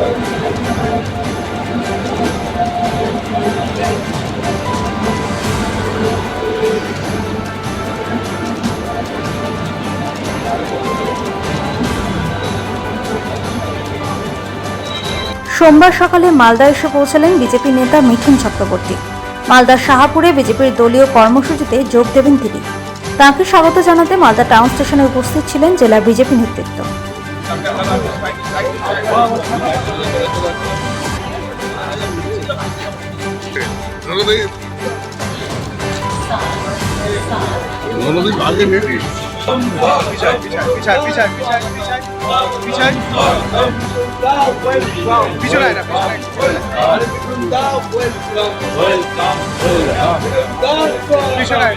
সোমবার সকালে মালদা এসে পৌঁছালেন বিজেপি নেতা মিঠুন চক্রবর্তী। মালদার শাহাপুরে বিজেপির দলীয় কর্মসূচিতে যোগ দেবেন তিনি। তাঁকে স্বাগত জানাতে মালদা টাউন স্টেশনে উপস্থিত ছিলেন জেলার বিজেপি নেতৃত্ব। নদী আগে নেটি পিছায় পিছায় পিছায় পিছায় পিছায় পিছায় পিছায় পিছনে না পিছনে আয়।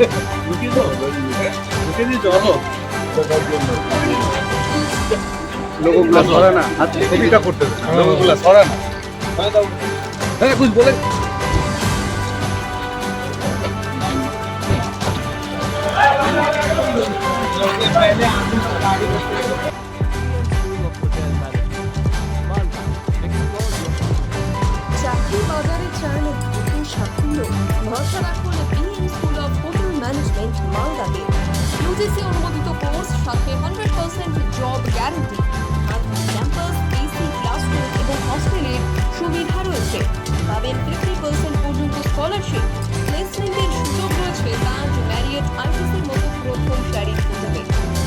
ওই বিকো এনে সরা লোকগুলা সরা না হাতে ছবিটা করতে। লোকগুলা সরা না হ্যাঁ বলে সাফল্য ভরসা ইউজিসি অনুমোদিত কোর্স সাথে hundred percent job guarantee campus AC classroom এবং হস্টেলের সুবিধা রয়েছে। পাবেন ফিফটি পার্সেন্ট পর্যন্ত স্কলারশিপ প্লেসমেন্টের সুযোগ রয়েছে তাজ ম্যারিয়েট আইটিসির মতো প্রথম সারির হোটেলে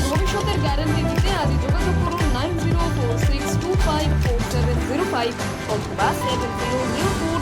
ভবিষ্যতের গ্যারান্টি দিতে আজই যোগাযোগ করুন nine zero four six two five four seven zero five অথবা সেভেন জিরো জিরো